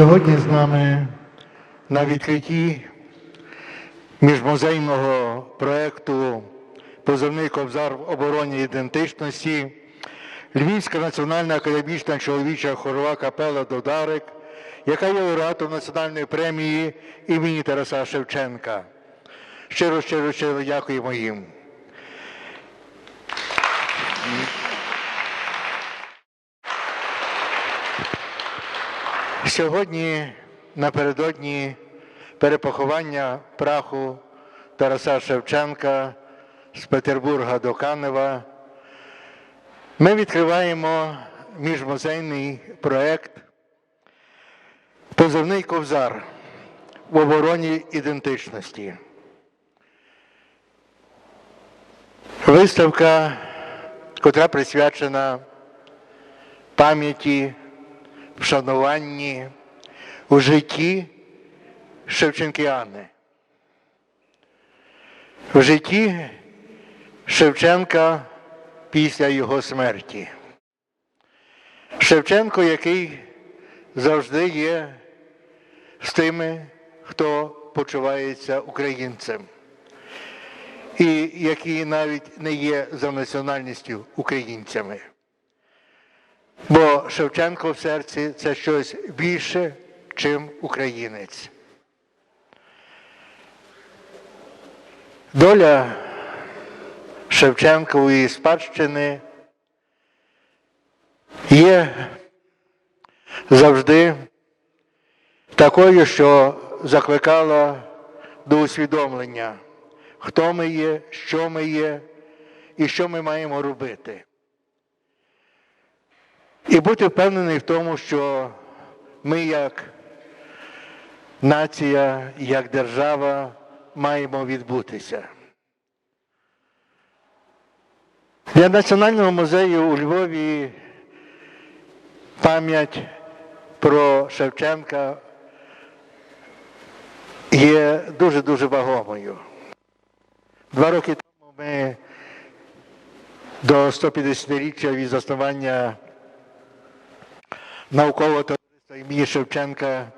Сьогодні з нами на відкритті міжмузейного проєкту Позовний кобзар в обороні ідентичності Львівська національна академічна чоловіча хорова капела Додарик, яка є лауреатом національної премії імені Тараса Шевченка. Щиро, щиро, щиро дякуємо їм. Сьогодні напередодні перепоховання праху Тараса Шевченка з Петербурга до Канева ми відкриваємо міжмузейний проєкт Позивний ковзар в обороні ідентичності. Виставка, котра присвячена пам'яті вшануванні у житті Шевченкіани. В житті Шевченка після його смерті. Шевченко, який завжди є з тими, хто почувається українцем, і які навіть не є за національністю українцями. Бо Шевченко в серці це щось більше, чим українець. Доля Шевченкової спадщини є завжди такою, що закликала до усвідомлення, хто ми є, що ми є і що ми маємо робити. І бути впевнений в тому, що ми як нація, як держава маємо відбутися. Для Національного музею у Львові пам'ять про Шевченка є дуже-дуже вагомою. Два роки тому ми до 150-річчя від заснування наукового товариства імені Шевченка,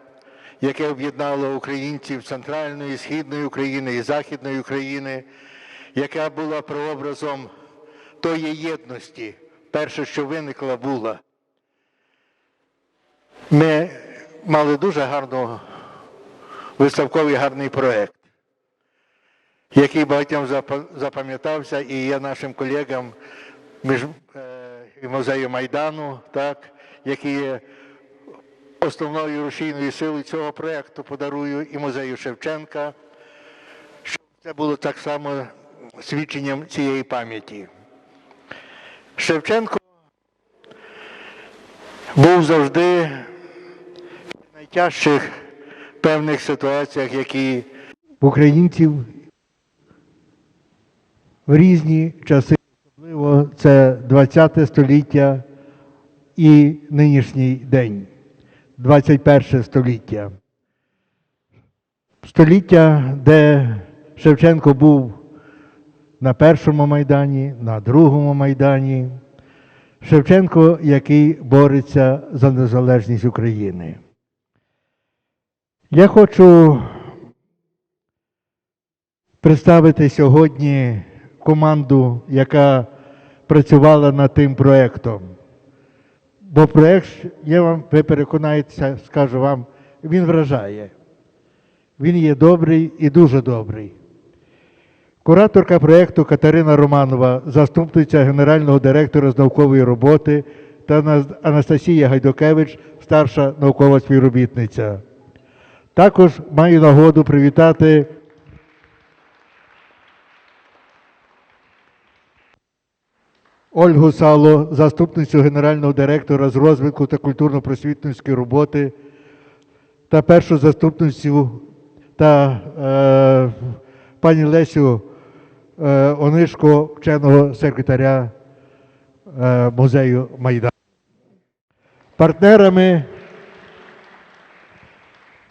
яке об'єднало українців Центральної, Східної України і Західної України, яка була прообразом тої єдності, перше, що виникла, була. Ми мали дуже гарно виставковий гарний проєкт, який багатьом запам'ятався, і я нашим колегам між е, музею Майдану, так, які є основною рушійною силою цього проєкту, подарую і музею Шевченка, щоб це було так само свідченням цієї пам'яті. Шевченко був завжди в найтяжчих певних ситуаціях, які українців в різні часи, особливо це 20 століття і нинішній день, 21 століття. Століття, де Шевченко був на першому майдані, на другому майдані. Шевченко, який бореться за незалежність України. Я хочу представити сьогодні команду, яка працювала над тим проєктом. Бо проєкт, я вам, ви переконаєтеся, скажу вам, він вражає. Він є добрий і дуже добрий. Кураторка проєкту Катерина Романова, заступниця генерального директора з наукової роботи та Ана- Анастасія Гайдукевич, старша наукова співробітниця. Також маю нагоду привітати Ольгу Сало, заступницю генерального директора з розвитку та культурно-просвітницької роботи та першу заступницю та е, пані Лесю е, Онишко, вченого секретаря е, музею Майдан. Партнерами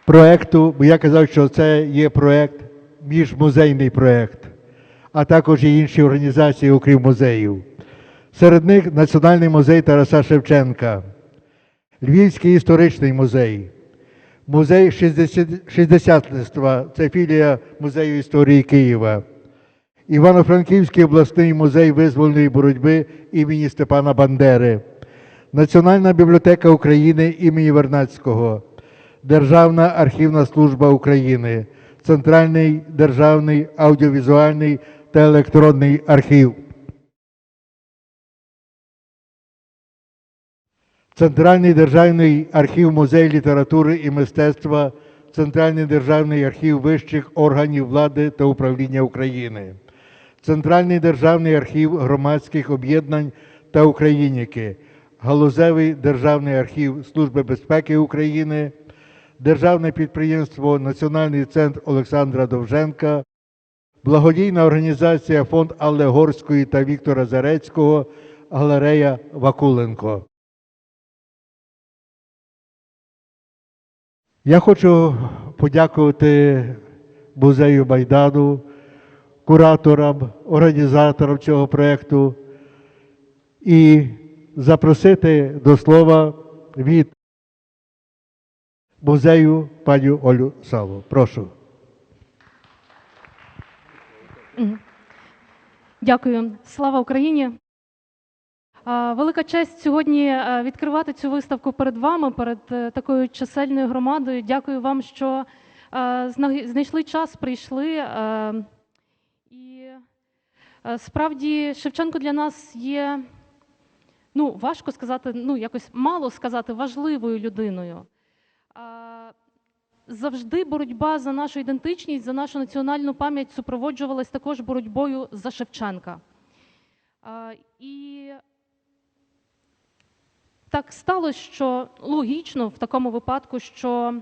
проекту, бо я казав, що це є проект, міжмузейний проект, а також і інші організації, окрім музеїв. Серед них Національний музей Тараса Шевченка, Львівський історичний музей, Музей 60 шістдесятництва це філія Музею історії Києва. Івано-Франківський обласний музей визвольної боротьби імені Степана Бандери, Національна бібліотека України імені Вернадського, Державна архівна служба України, Центральний державний аудіовізуальний та електронний архів. Центральний державний архів музей літератури і мистецтва, Центральний державний архів вищих органів влади та управління України, Центральний державний архів громадських об'єднань та Україніки, Галузевий державний архів Служби безпеки України, Державне підприємство Національний центр Олександра Довженка, благодійна організація Фонд Алли Горської та Віктора Зарецького, галерея Вакуленко. Я хочу подякувати музею Майдану, кураторам, організаторам цього проєкту і запросити до слова від музею паню Олю Саву. Прошу. Дякую. Слава Україні. Велика честь сьогодні е, відкривати цю виставку перед вами, перед е, такою чисельною громадою. Дякую вам, що е, знайшли час, прийшли. І справді Шевченко для нас є, ну, важко сказати, ну, якось мало сказати, важливою людиною. Завжди боротьба за нашу ідентичність, за нашу національну пам'ять супроводжувалась також боротьбою за Шевченка. І так сталося, що логічно в такому випадку, що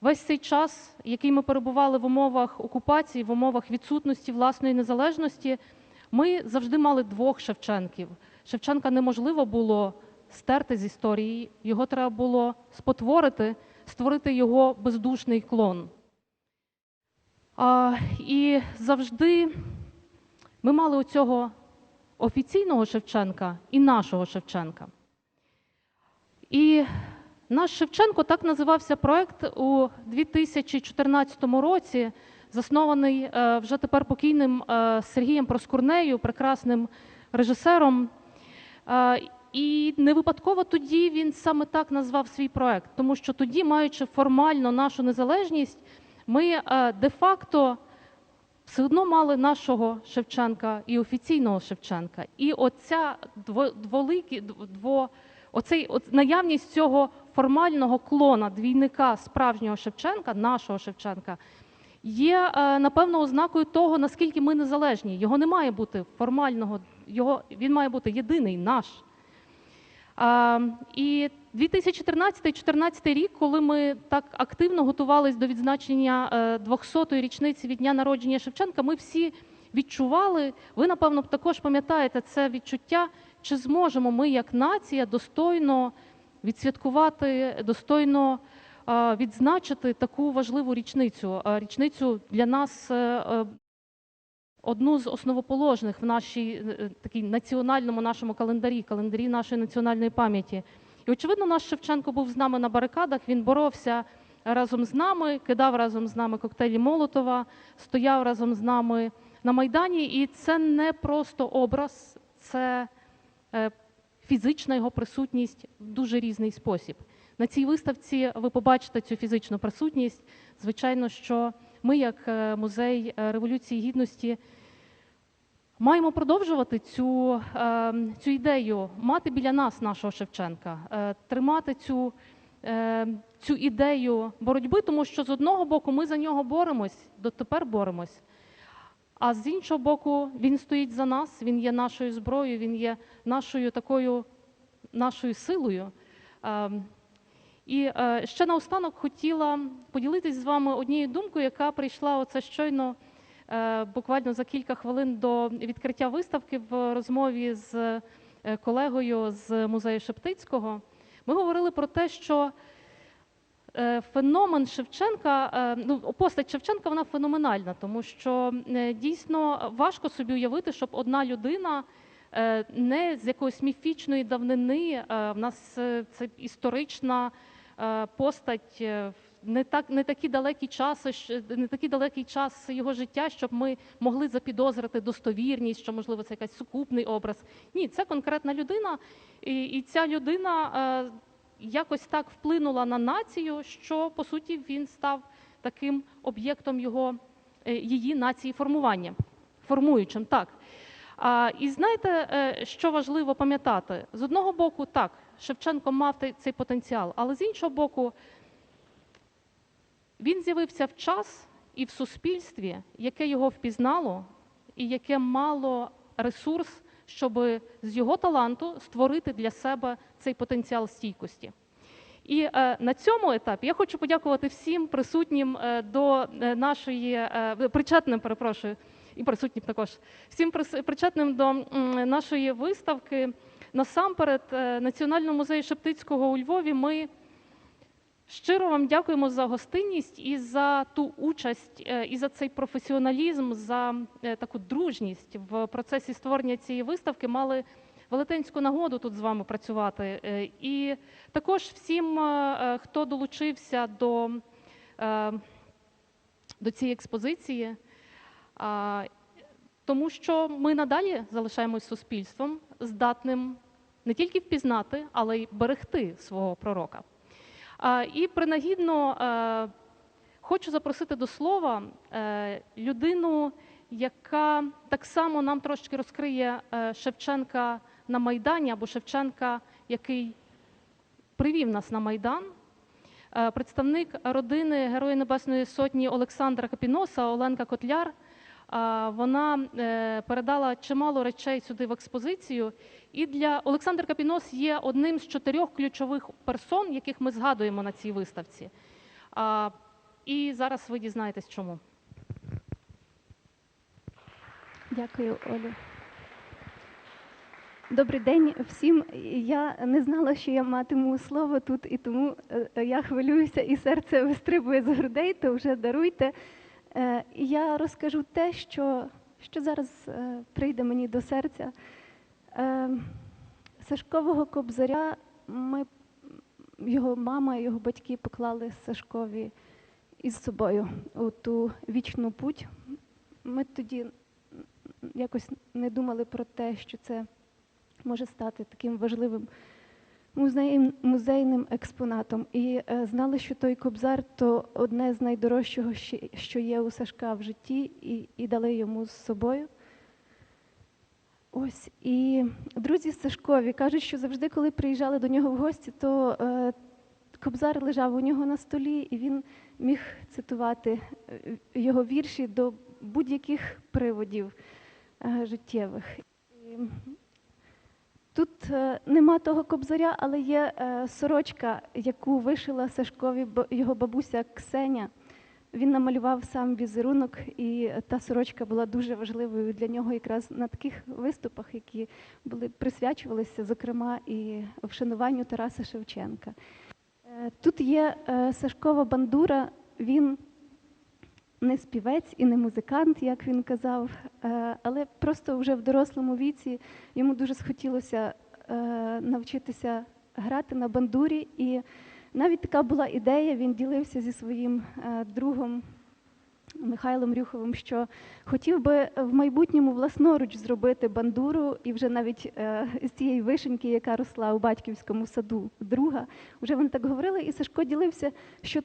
весь цей час, який ми перебували в умовах окупації, в умовах відсутності власної незалежності, ми завжди мали двох Шевченків. Шевченка неможливо було стерти з історії, його треба було спотворити, створити його бездушний клон. А, і завжди ми мали оцього офіційного Шевченка і нашого Шевченка. І наш Шевченко так називався проект у 2014 році, заснований е, вже тепер покійним е, Сергієм Проскурнею, прекрасним режисером. Е, І не випадково тоді він саме так назвав свій проект, тому що тоді, маючи формально нашу незалежність, ми де-факто все одно мали нашого Шевченка і офіційного Шевченка. І оця дво, дволикі, дво, оцей, от, наявність цього формального клона двійника справжнього Шевченка, нашого Шевченка, є е, напевно ознакою того, наскільки ми незалежні. Його не має бути формального, його, він має бути єдиний наш. А, і 2013-2014 рік, коли ми так активно готувалися до відзначення е, 200-ї річниці від дня народження Шевченка, ми всі відчували, ви, напевно, також пам'ятаєте це відчуття, чи зможемо ми, як нація, достойно відсвяткувати, достойно відзначити таку важливу річницю. Річницю для нас е, е, одну з основоположних в нашій е, такій національному нашому календарі, календарі нашої національної пам'яті. І очевидно, наш Шевченко був з нами на барикадах. Він боровся разом з нами, кидав разом з нами коктейлі Молотова, стояв разом з нами на майдані. І це не просто образ, це фізична його присутність в дуже різний спосіб. На цій виставці ви побачите цю фізичну присутність. Звичайно, що ми, як е, музей е, революції гідності, маємо продовжувати цю, е, цю ідею, мати біля нас нашого Шевченка, е, тримати цю, е, цю ідею боротьби, тому що з одного боку ми за нього боремось, дотепер боремось. А з іншого боку, він стоїть за нас, він є нашою зброєю, він є нашою такою нашою силою. Ем, І е, ще наостанок хотіла поділитись з вами однією думкою, яка прийшла оце щойно, е, буквально за кілька хвилин до відкриття виставки в розмові з е, колегою з музею Шептицького. Ми говорили про те, що феномен Шевченка, е, ну, постать Шевченка, вона феноменальна, тому що е, дійсно важко собі уявити, щоб одна людина е, не з якоїсь міфічної давнини, е, в нас е, це історична е, постать, е, не так не такі далекі часи, не такий далекий час його життя, щоб ми могли запідозрити достовірність, що можливо це якийсь сукупний образ. Ні, це конкретна людина, і, і ця людина е, якось так вплинула на націю, що по суті він став таким об'єктом його е, її нації формування, формуючим так. І знаєте, е, що важливо пам'ятати? З одного боку, так, Шевченко мав цей потенціал, але з іншого боку, він з'явився в час і в суспільстві, яке його впізнало і яке мало ресурс, щоб з його таланту створити для себе цей потенціал стійкості. І е, на цьому етапі я хочу подякувати всім присутнім е, до е, нашої причетним, перепрошую, і присутнім також всім причетним до нашої виставки. Насамперед, Національному музею Шептицького у Львові ми щиро вам дякуємо за гостинність і за ту участь, е, і за цей професіоналізм, за е, таку дружність в процесі створення цієї виставки. Мали велетенську нагоду тут з вами працювати. Е, І також всім, хто долучився до, до цієї експозиції. Тому що ми надалі залишаємось суспільством, здатним не тільки впізнати, але й берегти свого пророка. І принагідно е, хочу запросити до слова е, людину, яка так само нам трошки розкриє е, Шевченка на Майдані або Шевченка, який привів нас на Майдан. Представник родини Героя Небесної Сотні Олександра Капіноса, Оленка Котляр. Вона е, передала чимало речей сюди в експозицію. І для Олександр Капінос є одним з чотирьох ключових персон, яких ми згадуємо на цій виставці. І зараз ви дізнаєтесь, чому. Дякую, Олю. Добрий день всім. Я не знала, що я матиму слово тут, і тому е, я хвилююся, і серце вистрибує з грудей, то вже даруйте. Е, Я розкажу те, що, що зараз е, прийде мені до серця. Е, Сашкового кобзаря ми, його мама і його батьки поклали Сашкові із собою у ту вічну путь. Ми тоді якось не думали про те, що це може стати таким важливим музеєм, музейним експонатом. І е, знали, що той кобзар то одне з найдорожчого, що є у Сашка в житті, і, і дали йому з собою. Ось і друзі Сашкові кажуть, що завжди, коли приїжджали до нього в гості, то е, кобзар лежав у нього на столі, і він міг цитувати е, його вірші до будь-яких приводів е, життєвих. Тут е, нема того кобзаря, але є е, сорочка, яку вишила Сашкові його бабуся Ксеня. Він намалював сам візерунок, і та сорочка була дуже важливою для нього якраз на таких виступах, які були присвячувалися, зокрема, і вшануванню Тараса Шевченка. Е, Тут є Сашкова бандура. Він не співець і не музикант, як він казав, е, але просто вже в дорослому віці йому дуже схотілося е, навчитися грати на бандурі. І навіть така була ідея, він ділився зі своїм е, другом Михайлом Рюховим, що хотів би в майбутньому власноруч зробити бандуру, і вже навіть з цієї вишеньки, яка росла у батьківському саду друга, вже вони так говорили, і Сашко ділився, що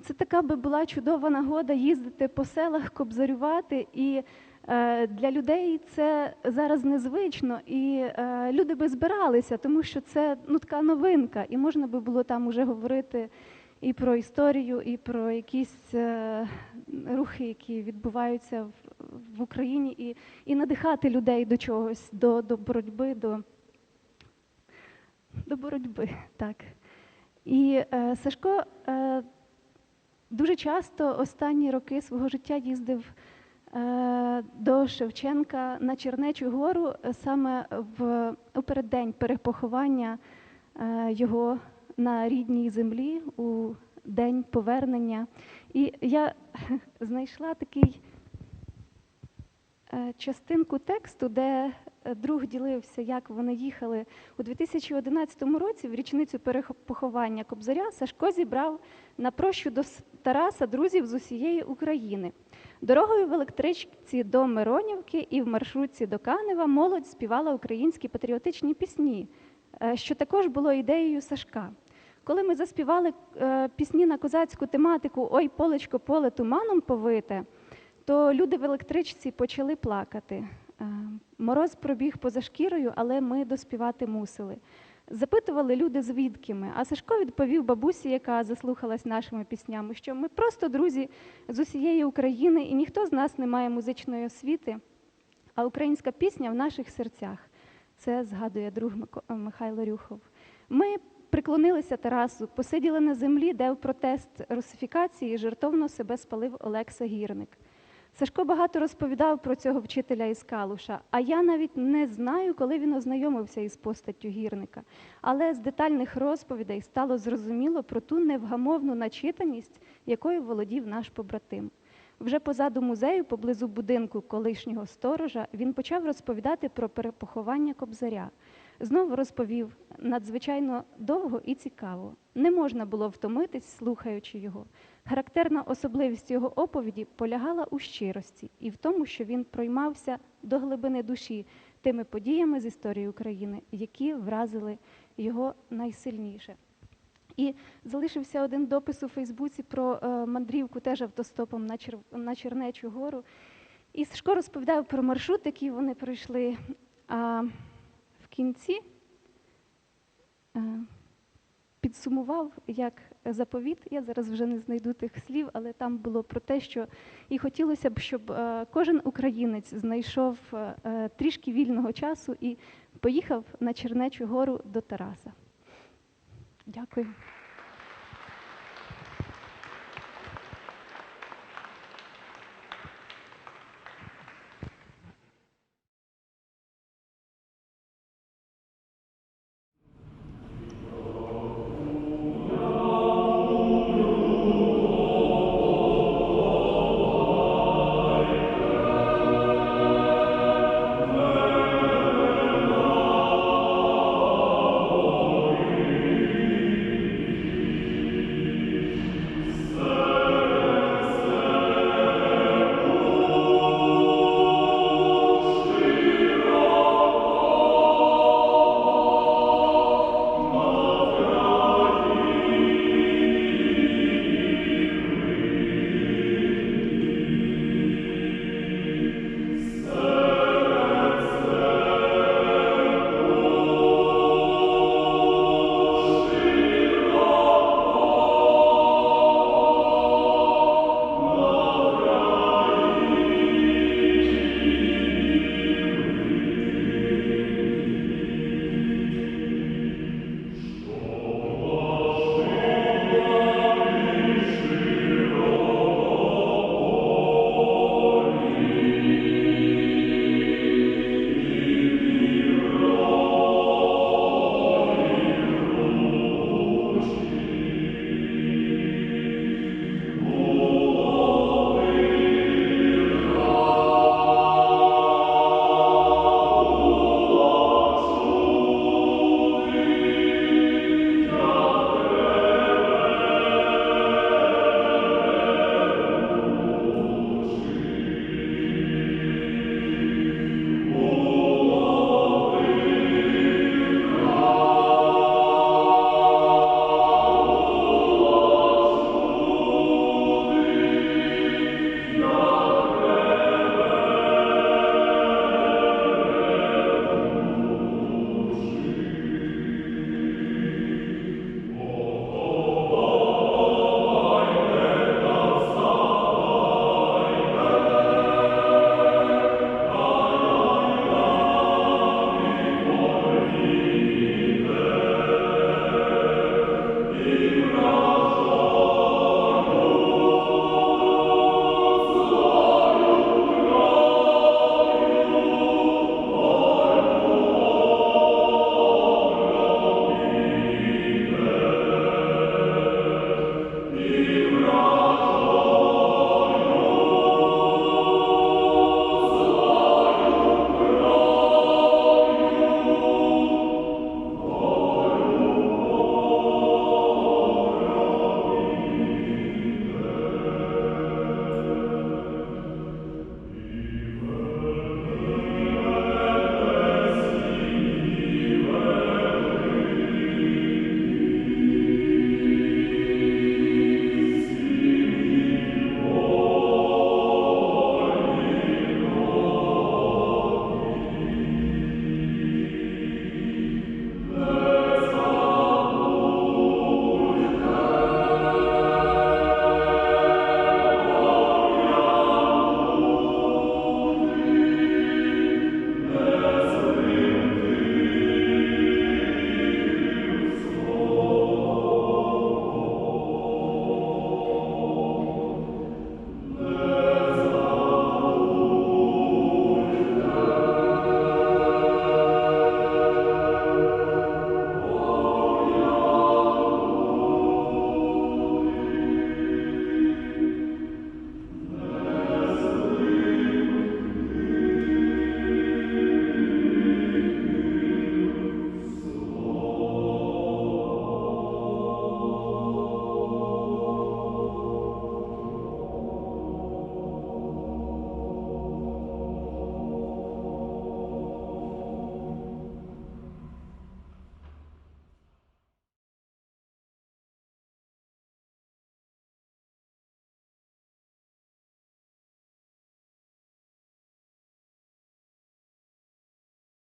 це така би була чудова нагода їздити по селах, кобзарювати. І е, для людей це зараз незвично, і е, люди би збиралися, тому що це ну, така новинка, і можна би було там уже говорити і про історію, і про якісь е, рухи, які відбуваються в, в Україні, і, і надихати людей до чогось, до, до боротьби, до, до боротьби. Так. І е, Сашко е, дуже часто останні роки свого життя їздив е, до Шевченка на Чернечу гору е, саме в у переддень перепоховання е, його на рідній землі у день повернення. І я знайшла такий частинку тексту, де друг ділився, як вони їхали у 2011 році, в річницю перепоховання Кобзаря, Сашко зібрав на прощу до Тараса друзів з усієї України. Дорогою в електричці до Миронівки і в маршрутці до Канева молодь співала українські патріотичні пісні, е, що також було ідеєю Сашка. Коли ми заспівали е, пісні на козацьку тематику Ой, полечко, поле туманом повите, то люди в електричці почали плакати. Е, Мороз пробіг поза шкірою, але ми доспівати мусили. Запитували люди, звідки ми. А Сашко відповів бабусі, яка заслухалась нашими піснями, що ми просто друзі з усієї України, і ніхто з нас не має музичної освіти, а українська пісня в наших серцях. Це згадує друг Михайло Рюхов. Ми приклонилися Тарасу, посиділи на землі, де в протест русифікації жертовно себе спалив Олекса Гірник. Сашко багато розповідав про цього вчителя із Калуша, а я навіть не знаю, коли він ознайомився із постаттю гірника. Але з детальних розповідей стало зрозуміло про ту невгамовну начитаність, якою володів наш побратим. Вже позаду музею, поблизу будинку колишнього сторожа, він почав розповідати про перепоховання кобзаря. Знову розповів надзвичайно довго і цікаво. Не можна було втомитись, слухаючи його. Характерна особливість його оповіді полягала у щирості і в тому, що він проймався до глибини душі тими подіями з історії України, які вразили його найсильніше. І залишився один допис у Фейсбуці про е, мандрівку теж автостопом на, Чер... на Чернечу гору. І Сашко розповідав про маршрут, який вони пройшли. А в кінці е, підсумував як заповіт. Я зараз вже не знайду тих слів, але там було про те, що і хотілося б, щоб е, кожен українець знайшов е, е, трішки вільного часу і поїхав на Чернечу гору до Тараса. Дякую.